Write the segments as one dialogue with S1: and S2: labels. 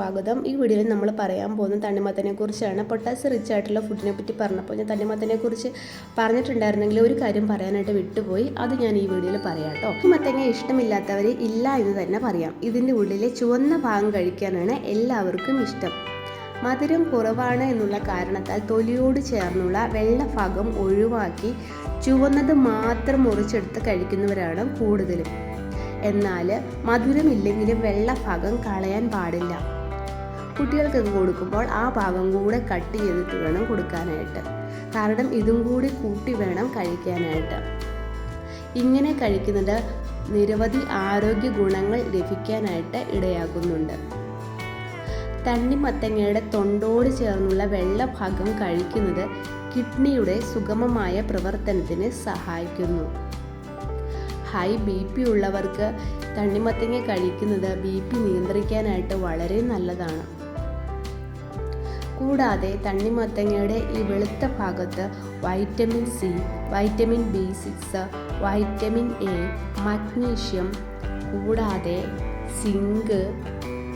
S1: സ്വാഗതം. ഈ വീഡിയോയിൽ നമ്മൾ പറയാൻ പോകുന്ന തണ്ണിമത്തനെ കുറിച്ചാണ് പൊട്ടാസ്യം റിച്ച് ആയിട്ടുള്ള ഫുഡിനെ പറ്റി പറഞ്ഞപ്പോൾ ഞാൻ തണ്ണിമത്തനെ കുറിച്ച് പറഞ്ഞിട്ടുണ്ടായിരുന്നെങ്കിൽ ഒരു കാര്യം പറയാനായിട്ട് വിട്ടുപോയി. അത് ഞാൻ ഈ വീഡിയോയിൽ പറയാം കേട്ടോ. മത്തങ്ങ ഇഷ്ടമില്ലാത്തവർ ഇല്ല എന്ന് തന്നെ പറയാം. ഇതിന്റെ ഉള്ളിലെ ചുവന്ന ഭാഗം കഴിക്കാനാണ് എല്ലാവർക്കും ഇഷ്ടം. മധുരം കുറവാണ് എന്നുള്ള കാരണത്താൽ തൊലിയോട് ചേർന്നുള്ള വെള്ള ഭാഗം ഒഴിവാക്കി ചുവന്നത് മാത്രം മുറിച്ചെടുത്ത് കഴിക്കുന്നവരാണ് കൂടുതലും. എന്നാൽ മധുരമില്ലെങ്കിലും വെള്ള ഭാഗം കളയാൻ പാടില്ല. കുട്ടികൾക്കൊക്കെ കൊടുക്കുമ്പോൾ ആ ഭാഗം കൂടെ കട്ട് ചെയ്തിട്ട് വേണം കൊടുക്കാനായിട്ട്. കാരണം ഇതും കൂടി കൂട്ടി വേണം കഴിക്കാനായിട്ട്. ഇങ്ങനെ കഴിക്കുന്നത് നിരവധി ആരോഗ്യ ഗുണങ്ങൾ ലഭിക്കാനായിട്ട് ഇടയാക്കുന്നുണ്ട്. തണ്ണിമത്തങ്ങയുടെ തൊണ്ടോട് ചേർന്നുള്ള വെള്ള ഭാഗം കഴിക്കുന്നത് കിഡ്നിയുടെ സുഗമമായ പ്രവർത്തനത്തിന് സഹായിക്കുന്നു. ഹൈ ബി പി ഉള്ളവർക്ക് തണ്ണിമത്തങ്ങ കഴിക്കുന്നത് ബി പി നിയന്ത്രിക്കാനായിട്ട് വളരെ നല്ലതാണ്. കൂടാതെ തണ്ണിമത്തങ്ങയുടെ ഈ വെളുത്ത ഭാഗത്ത് vitamin C vitamin B six vitamin A magnesium കൂടാതെ സിങ്ക്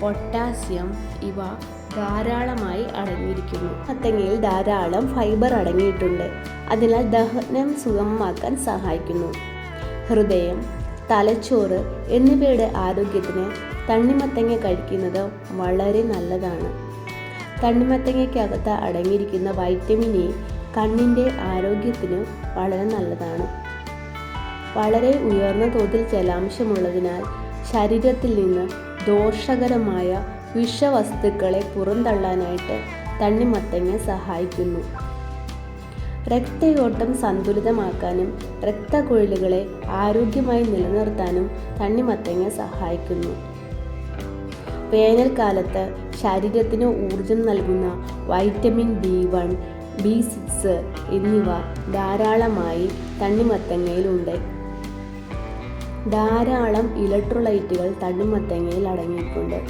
S1: പൊട്ടാസ്യം ഇവ ധാരാളമായി അടങ്ങിയിരിക്കുന്നു. മത്തങ്ങയിൽ ധാരാളം ഫൈബർ അടങ്ങിയിട്ടുണ്ട്. അതിനാൽ ദഹനം സുഗമമാക്കാൻ സഹായിക്കുന്നു. ഹൃദയം തലച്ചോറ് എന്നിവയുടെ ആരോഗ്യത്തിന് തണ്ണിമത്തങ്ങ കഴിക്കുന്നത് വളരെ നല്ലതാണ്. തണ്ണിമത്തങ്ങയ്ക്കകത്ത് അടങ്ങിയിരിക്കുന്ന വൈറ്റമിൻ എ കണ്ണിന്റെ ആരോഗ്യത്തിന് വളരെ നല്ലതാണ്. വളരെ ഉയർന്ന തോതിൽ ജലാംശമുള്ളതിനാൽ ശരീരത്തിൽ നിന്ന് ദോഷകരമായ വിഷവസ്തുക്കളെ പുറന്തള്ളാനായിട്ട് തണ്ണിമത്തങ്ങ സഹായിക്കുന്നു. രക്തയോട്ടം സന്തുലിതമാക്കാനും രക്തക്കുഴലുകളെ ആരോഗ്യമായി നിലനിർത്താനും തണ്ണിമത്തങ്ങ സഹായിക്കുന്നു. വേനൽക്കാലത്ത് ശരീരത്തിന് ഊർജം നൽകുന്ന vitamin B one B six എന്നിവ ധാരാളമായി തണ്ണിമത്തങ്ങയിലുണ്ട്. ധാരാളം ഇലക്ട്രോലൈറ്റുകൾ തണ്ണിമത്തങ്ങയിൽ അടങ്ങിയിട്ടുണ്ട്.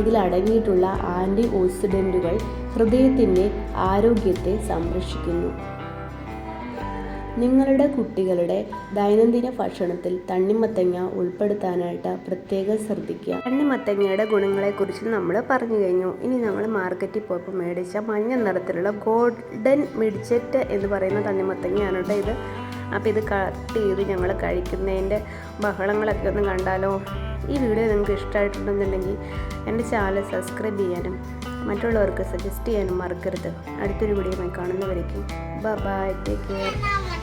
S1: ഇതിലടങ്ങിയിട്ടുള്ള ആന്റി ഓക്സിഡന്റുകൾ ഹൃദയത്തിന്റെ ആരോഗ്യത്തെ സംരക്ഷിക്കുന്നു. നിങ്ങളുടെ കുട്ടികളുടെ ദൈനംദിന ഭക്ഷണത്തിൽ തണ്ണിമത്തങ്ങ ഉൾപ്പെടുത്താനായിട്ട് പ്രത്യേകം ശ്രദ്ധിക്കുക. തണ്ണിമത്തങ്ങയുടെ ഗുണങ്ങളെക്കുറിച്ച് നമ്മൾ പറഞ്ഞു കഴിഞ്ഞു. ഇനി നമ്മൾ മാർക്കറ്റിൽ പോയപ്പോൾ മേടിച്ച മഞ്ഞ നിറത്തിലുള്ള ഗോൾഡൻ മിഡ്ജറ്റ് എന്ന് പറയുന്ന തണ്ണിമത്തങ്ങയാണ് കേട്ടോ ഇത്. അപ്പോൾ ഇത് കട്ട് ചെയ്ത് ഞങ്ങൾ കഴിക്കുന്നതിന്റെ ബഹളങ്ങളൊക്കെ ഒന്ന് കണ്ടാലോ? ഈ വീഡിയോ നിങ്ങൾക്ക് ഇഷ്ടമായിട്ടുണ്ടെന്നുണ്ടെങ്കിൽ എന്റെ ചാനൽ സബ്സ്ക്രൈബ് ചെയ്യാനും മറ്റുള്ളവർക്ക് സജസ്റ്റ് ചെയ്യാനും മറക്കരുത്. അടുത്തൊരു വീഡിയോയുമായി കാണുന്നവരേക്കും. ബൈ ടേക്ക് കെയർ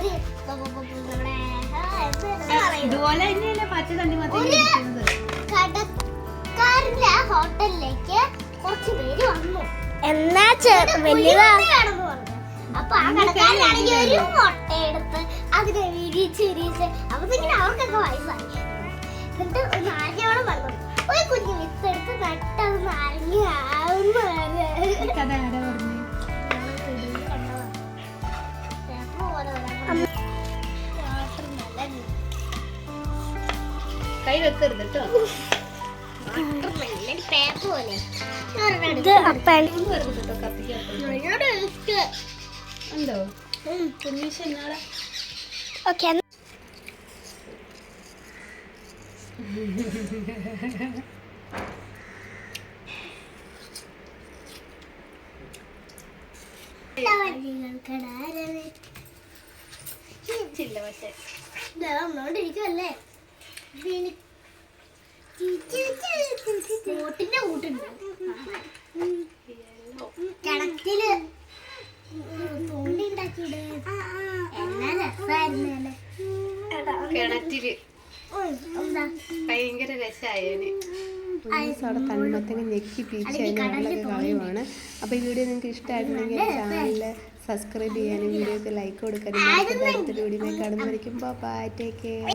S2: ഒരു
S1: ഇതുപോലെ തന്നെയല്ലേ പച്ച തണ്ണിമത്തൻ ഇരിക്കുന്നത്
S2: ഹോട്ടലിലേക്ക് കുറച്ച് പേര് വന്നു. എന്നാ വലിയതാ അപ്പൊ ആ കടക്കാരിലാണെങ്കിൽ ഒരു മുട്ട എടുത്ത് അതിനെ വിരിച്ച് വിരിച്ച് ഇങ്ങനെ അവർക്കൊക്കെ വയസ്സായി എന്നിട്ട് ഒരു നാരങ്ങയോളം വെള്ളം ഒരു കുഞ്ഞു വിത്ത് എടുത്ത് നട്ടത് നാരങ്ങ ആവുന്ന
S1: കൈ വെക്കരുത് കേട്ടോ ഉണ്ടോ? ചില്ല പക്ഷേ.
S2: ണ്ടോണ്ടിരിക്കുമല്ലേ ബോട്ടിന്റെ കൂട്ടുണ്ട്. കിണറ്റിൽ തോണ്ടി ഉണ്ടാക്കിയിട് എന്നാ രസമായിരുന്നു
S1: കിണറ്റിൽ. ഭയങ്കര രസമായേനെ അവിടെ തണ്ണിമത്തങ്ങ ഞെക്കി പീച്ച് വെള്ളമൊക്കെ കളയുവാണ്. അപ്പോൾ ഈ വീഡിയോ നിങ്ങൾക്ക് ഇഷ്ടമായിട്ടുണ്ടെങ്കിൽ ചാനൽ സബ്സ്ക്രൈബ് ചെയ്യാനും വീഡിയോക്ക് ലൈക്ക് കൊടുക്കാനും മറക്കരുത്. അടുത്തൊരു വീഡിയോ കാണുന്നവരിക്കും ബൈ ടേക്ക് കെയർ